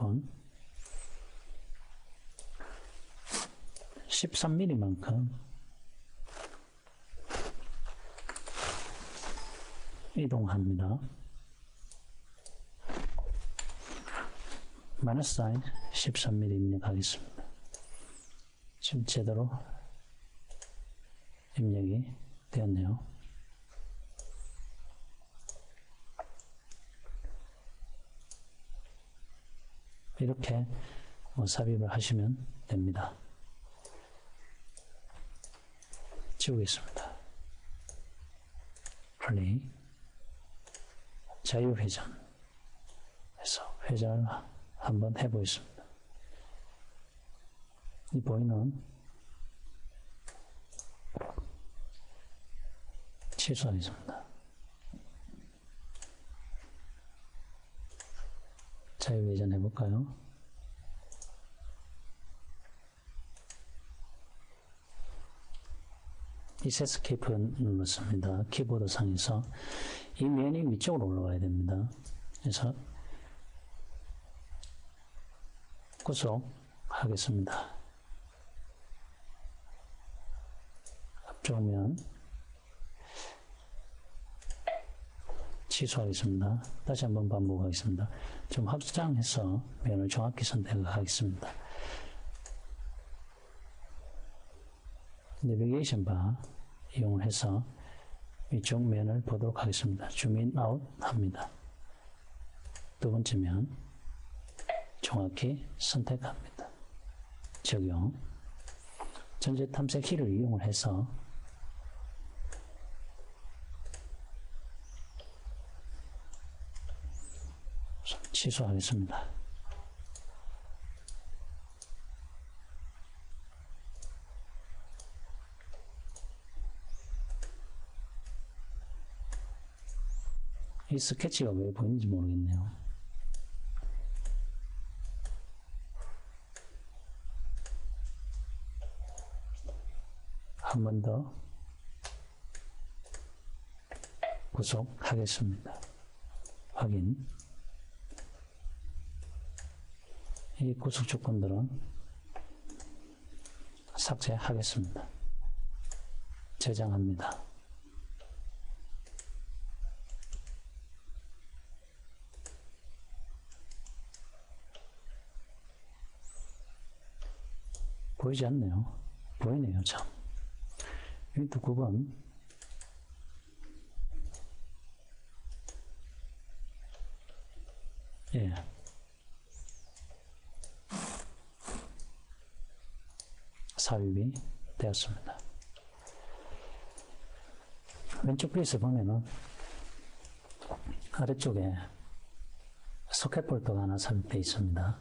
조건 13mm만큼 이동합니다. 마이너스 사인 13mm 입력하겠습니다. 지금 제대로 입력이 되었네요. 이렇게 뭐 삽입을 하시면 됩니다. 지우겠습니다. 플레이 자유회전 해서 회전을 한번 해보겠습니다. 이 보이는 취소하겠습니다. 자유회전 해볼까요? 이세스케이프 눌렀습니다. 키보드 상에서 이 면이 위쪽으로 올라가야 됩니다. 그래서 구속하겠습니다. 앞쪽 면 취소하겠습니다. 다시 한번 반복하겠습니다. 좀 확장해서 면을 정확히 선택하겠습니다. 내비게이션 바 이용을 해서 위쪽 면을 보도록 하겠습니다. 줌인 아웃 합니다. 두 번째 면 정확히 선택합니다. 적용 전체 탐색 키를 이용을 해서 취소하겠습니다. 이 스케치가 왜 보이는지 모르겠네요. 한 번 더 구속하겠습니다. 확인. 이 구속 조건들은 삭제하겠습니다. 저장합니다. 보이지 않네요. 보이네요, 참. 윈도 9번. 예. 삽입이 되었습니다. 왼쪽 페이스 보면은 아래쪽에 소켓 볼트가 하나 삽입되어 있습니다.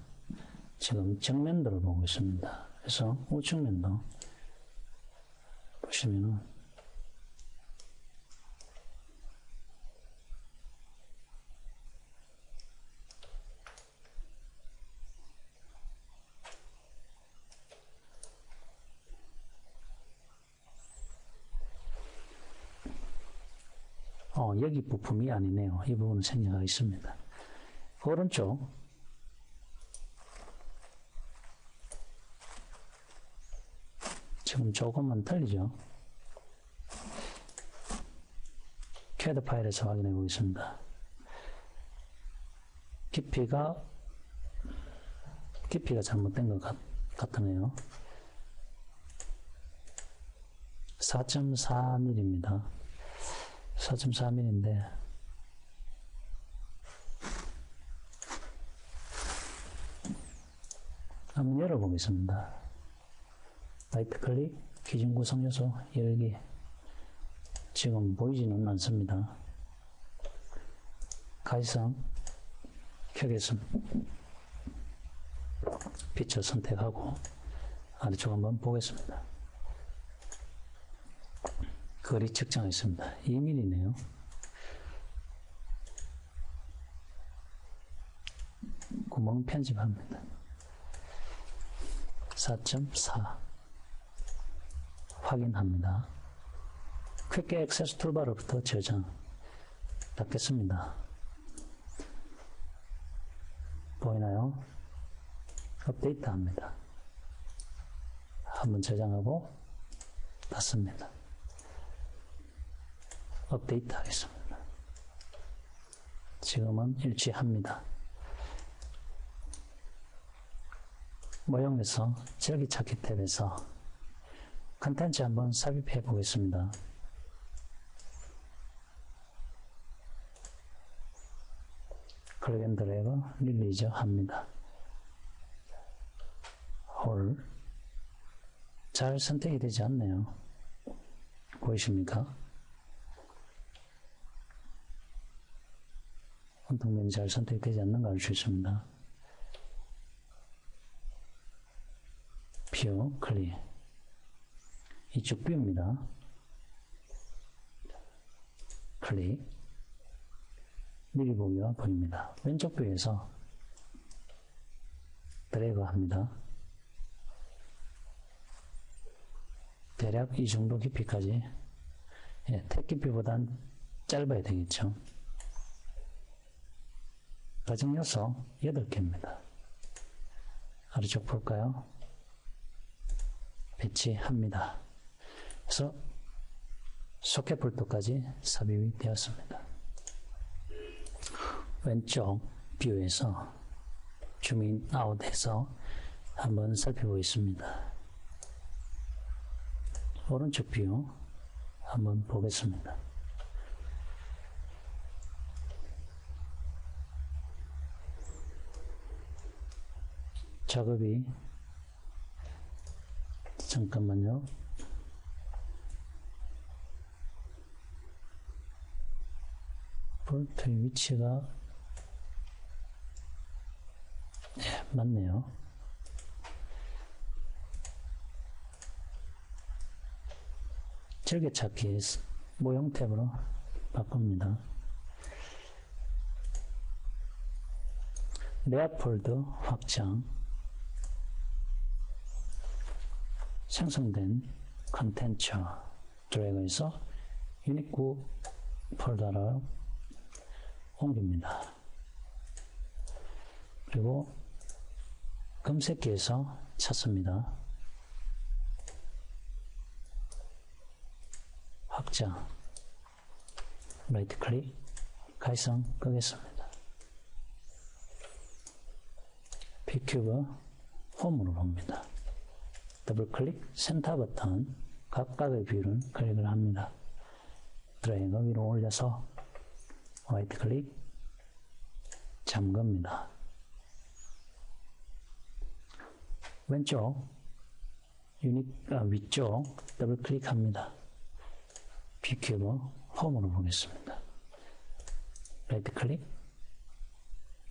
지금 정면도를 보고 있습니다. 그래서 우측면도 보시면은 어, 여기 부품이 아니네요. 이 부분은 생략하고 있습니다. 오른쪽 지금 조금만 틀리죠? 캐드 파일에서 확인해 보겠습니다. 깊이가 깊이가 잘못된 것 같, 같으네요. 4.4mm입니다. 4.4mm인데 한번 열어보겠습니다. 라이트 클릭, 기준 구성 요소 열기. 지금 보이지는 않습니다. 가이성 켜겠습니다. 피처 선택하고 아래쪽 한번 보겠습니다. 거리 측정했습니다. 2mm네요. 구멍 편집합니다. 4.4 확인합니다. 퀵 액세스 툴바로부터 저장 닫겠습니다. 보이나요? 업데이트 합니다. 한번 저장하고 닫습니다. 업데이트 하겠습니다. 지금은 일치합니다. 모형에서 절기찾기 탭에서 컨텐츠 한번 삽입해 보겠습니다. 클릭 앤 드래그 릴리즈 합니다. 홀. 잘 선택이 되지 않네요. 보이십니까? 원통면이 잘 선택되지 않는 걸알수 있습니다. 뷰 클릭. 이쪽 뷰입니다. 클릭. 미리 보기가 보입니다. 왼쪽 뷰에서 드래그 합니다. 대략 이 정도 깊이까지 예, 택 깊이보단 짧아야 되겠죠. 가정 요소 8개입니다. 아래쪽 볼까요? 배치합니다. 그래서 소켓 볼트까지 삽입이 되었습니다. 왼쪽 뷰에서 주민 아웃해서 한번 살펴보겠습니다. 오른쪽 뷰 한번 보겠습니다. 작업이 잠깐만요. 볼트의 위치가 네, 맞네요. 즐겨찾기 모형 탭으로 바꿉니다. 레아폴드 확장 생성된 컨텐츠 드래그해서 유니크 폴더로 옮깁니다. 그리고 검색기에서 찾습니다. 확장 라이트 클릭 가이성 끄겠습니다. B큐브 홈으로 봅니다. 더블 클릭 센터 버튼 각각의 뷰를 클릭을 합니다. 드래그 위로 올려서 화이트 클릭 잠깁니다. 왼쪽 유닛 아, 위쪽 더블 클릭합니다. B큐브 홈으로 보겠습니다. 라이트 클릭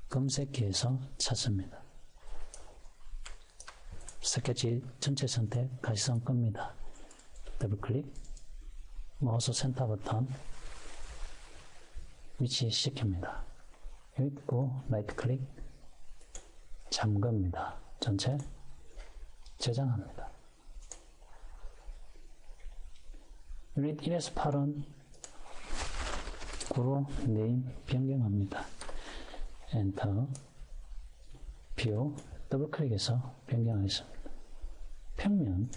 검색기에서 찾습니다. 스케치 전체 선택 가시성 끕니다. 더블 클릭 마우스 센터 버튼 위치시킵니다. 여기 있고 라이트 클릭 잠깁니다. 전체 저장합니다. 유닛 1에서 8은 9로 네임 변경합니다. 엔터 뷰 더블 클릭해서 변경하겠습니다. 평면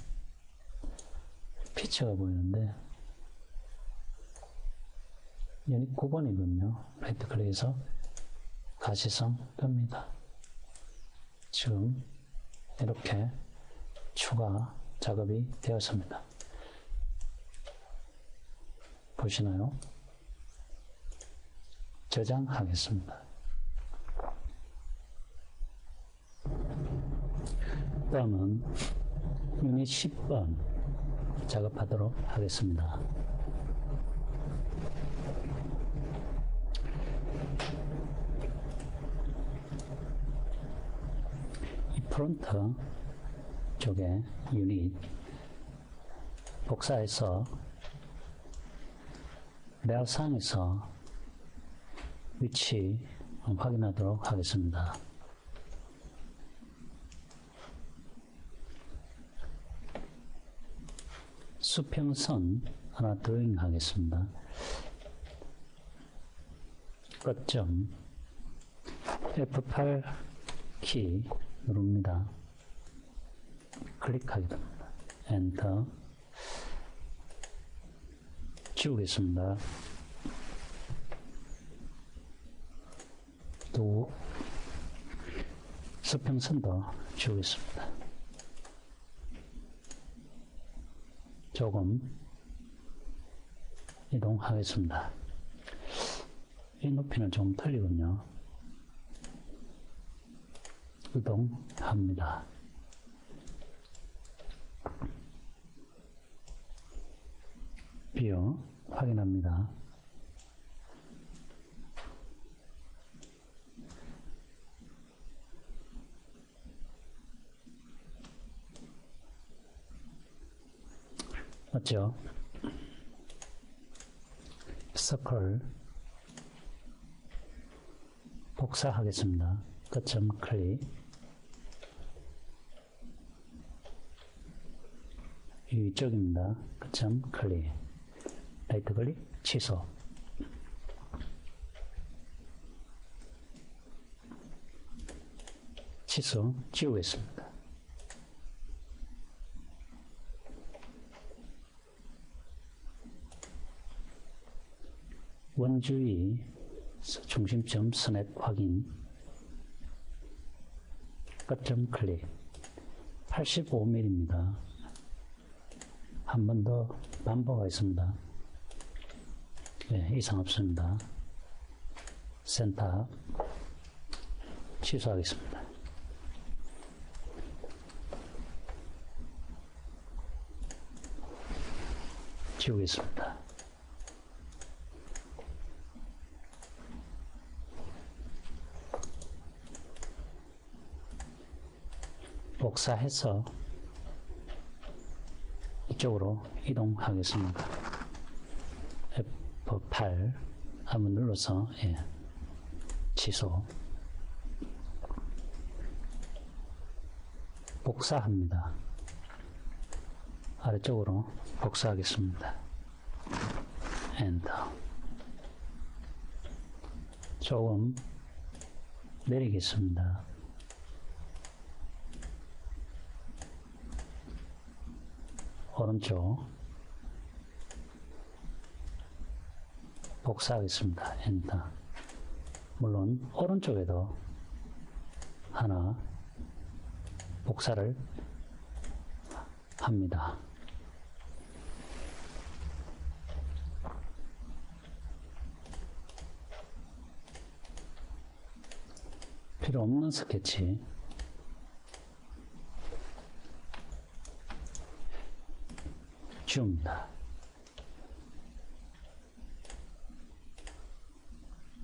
피처가 보이는데 유닛 9번이군요. 라이트 클릭해서 가시성 끕니다. 지금 이렇게 추가 작업이 되었습니다. 보시나요? 저장하겠습니다. 다음은 유닛 10번 작업하도록 하겠습니다. 이 프론트 쪽에 유닛 복사해서 레알상에서 위치 확인하도록 하겠습니다. 수평선 하나 드로잉 하겠습니다. 끝점 F8 키 누릅니다. 클릭하게 됩니다. 엔터. 지우겠습니다. 또 수평선도 지우겠습니다. 조금 이동하겠습니다. 이 높이는 좀 틀리군요. 이동합니다. 뷰 확인합니다. 맞죠? 서클 복사하겠습니다. 끝점 클릭 위쪽입니다. 끝점 클릭 라이트 클릭 취소 취소 지우겠습니다. 원주의 중심점 스냅 확인 끝점 클릭 85mm입니다. 한 번 더 반복하겠습니다. 네, 이상 없습니다. 센터 취소하겠습니다. 지우겠습니다. 복사해서 이쪽으로 이동하겠습니다. F8 한번 눌러서 예, 취소 복사합니다. 아래쪽으로 복사하겠습니다. 엔터 조금 내리겠습니다. 오른쪽 복사하겠습니다. 엔터. 물론 오른쪽에도 하나 복사를 합니다. 필요 없는 스케치 지웁니다.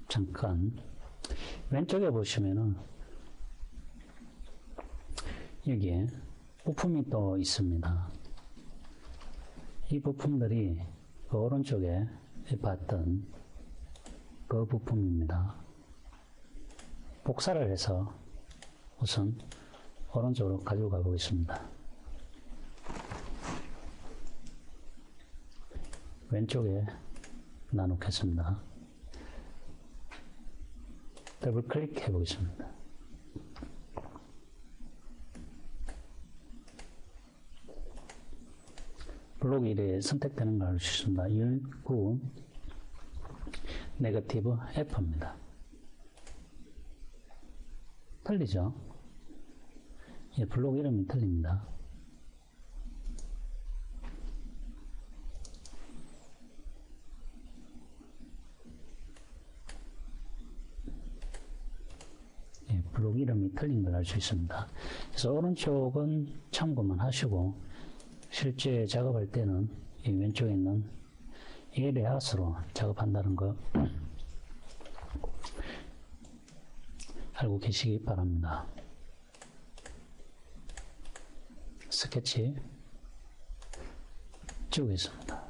잠깐 왼쪽에 보시면은 여기에 부품이 또 있습니다. 이 부품들이 그 오른쪽에 봤던 그 부품입니다. 복사를 해서 우선 오른쪽으로 가지고 가 보겠습니다. 왼쪽에 나누겠습니다. 더블 클릭해 보겠습니다. 블록 1에 선택되는 걸 주십니다. 19 네거티브 F입니다. 틀리죠? 예, 블록 이름이 틀립니다. 예, 블록 이름이 틀린 걸 알 수 있습니다. 그래서 오른쪽은 참고만 하시고 실제 작업할 때는 이 왼쪽에 있는 이 레아스로 작업한다는 거 알고 계시기 바랍니다. 스케치 지우겠습니다.